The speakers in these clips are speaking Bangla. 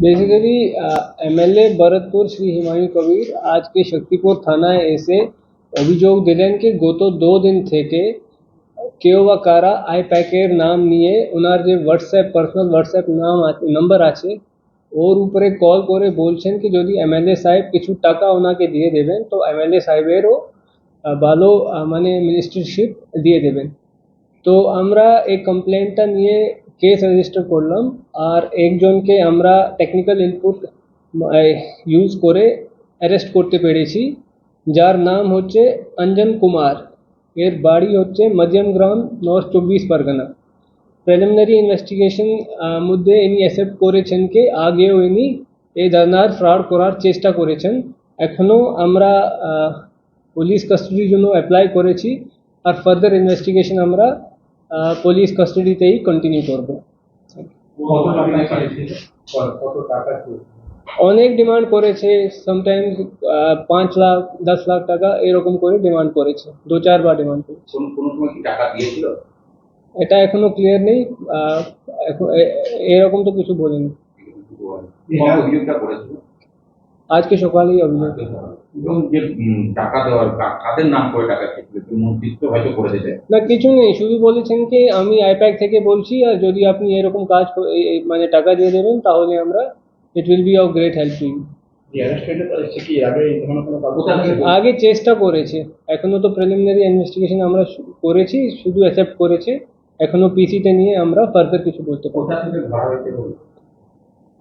বেসিক্যালি এমএলএ ভরতপুর শ্রী হিমায়ু কবির আজকে শক্তিপুর থানায় এসে অভিযোগ দিলেন কি গত দু দিন থেকে কেউ বা কারা আই প্যাকের নাম নিয়ে ওনার যে হোয়াটসঅ্যাপ পার্সোনাল হোয়াটসঅ্যাপ নাম নাম্বার আছে ওর উপরে কল করে বলছেন কি যদি এমএলএ সাহেব কিছু টাকা ওনাকে দিয়ে দেবেন তো এমএলএ সাহেবেরও আহ, ভালো আহ, মানে মিনিস্টারশিপ দিয়ে দেবেন তো আমরা এই কমপ্লেনটা নিয়ে কেস রেজিস্টার করলাম, আর একজনকে আমরা টেকনিক্যাল ইনপুট ইউজ করে অ্যারেস্ট করতে পেরেছি, যার নাম হচ্ছে অঞ্জন কুমার। এর বাড়ি হচ্ছে মধ্যমগ্রাম নর্থ চব্বিশ পরগনা। প্রিলিমিনারি ইনভেস্টিগেশন মধ্যে ইনি অ্যাকসেপ্ট করেছেন কি, আগেও ইনি এই ধরনের ফ্রড করার চেষ্টা করেছেন। এখনও আমরা পুলিশ কাস্টডির জন্য অ্যাপ্লাই করেছি, আর ফার্দার ইনভেস্টিগেশন আমরা পুলিশ কাস্টডিতেই কন্টিনিউ করব। অনেক ডিমান্ড করেছে সামটাইমস পাঁচ লাখ দশ লাখ টাকা এরকম করে ডিমান্ড করেছে দু চারবার ডিমান্ড করেছে এটা এখনও ক্লিয়ার নেই এরকম তো কিছু বলিনি। আজকে সকালেই অভিযোগ এবং যে টাকা দেওয়ার কাদের নাম করে টাকা মন্ত্রিত্ব হয়তো করে দেবে না কিছু নেই। শুধু বলেছেন কি আমি আইপ্যাক থেকে বলছি আর যদি আপনি এরকম কাজ মানে টাকা দিয়ে দেবেন তাহলে আমরা it will be of great help to you আগে চেষ্টা করেছে। এখনও তো প্রিলিমিনারি ইনভেস্টিগেশন আমরা করেছি শুধু অ্যাকসেপ্ট করেছে। এখনও পিসিতে নিয়ে আমরা ফার্দার কিছু বলতে পারব কোথা থেকে ধরা হয়েছে বলুন? আহ,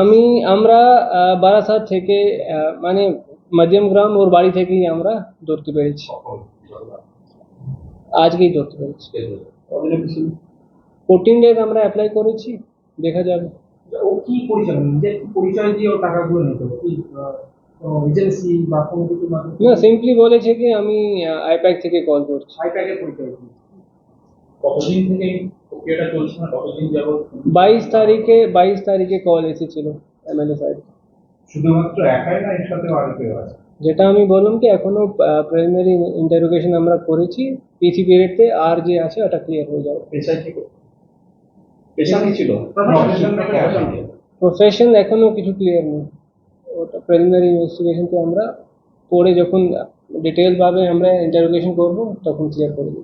আমি আমরা বারাসাত থেকে মানে মধ্যমগ্রাম ওর বাড়ি থেকেই আমরা ধরতে পেরেছি। আজকেই ধরতে পেরেছি। ফোরটিন ডেজ আমরা অ্যাপ্লাই করেছি দেখা যাবে। ও কি পরিচয়? নিজের পরিচয় দিয়ে ও টাকাগুলো নিত কি এজেন্সি বা কোনো কিছু না সিম্পলি বলেছে কি আমি আইপ্যাক থেকে কল করছি। আইপ্যাকের পরিচয়। কতদিন থেকে? প্রক্রিয়াটা চলছে না কতদিন যাবত বাইশ তারিখে বাইশ তারিখে কল এসেছিল এমএলএ সাহেব শুধুমাত্র একাই না এর সাথে আরও কেউ আছে? যেটা আমি বললাম কি এখনও প্রিলিমিনারি ইন্টারোগেশন আমরা করেছি পিসি পিরিয়ডতে আর যে আছে ওটা ক্লিয়ার হয়ে যাবে। কি পেশা কি ছিল। প্রফেশন এখনও কিছু ক্লিয়ার নেই। ওটা প্রিলিমিনারি ইনভেস্টিগেশনকে আমরা পড়ে যখন ডিটেল ভাবে আমরা ইন্টারোগেশন করব তখন ক্লিয়ার করে দেবো।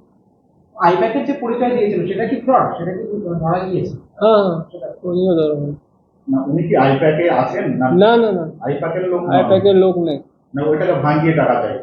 আইপ্যাকের যে পরিচয় দিয়েছিল সেটা কি ফ্রড সেটা কি ধরা গিয়েছে? হ্যাঁ হ্যাঁ। উনিও ধরবেন না উনি কি আইপ্যাকে আছেন? না না না না। আইপ্যাকের লোক? আইপ্যাকের লোক নেই। না ওইটাকে ভাঙিয়ে টাকা দেয়।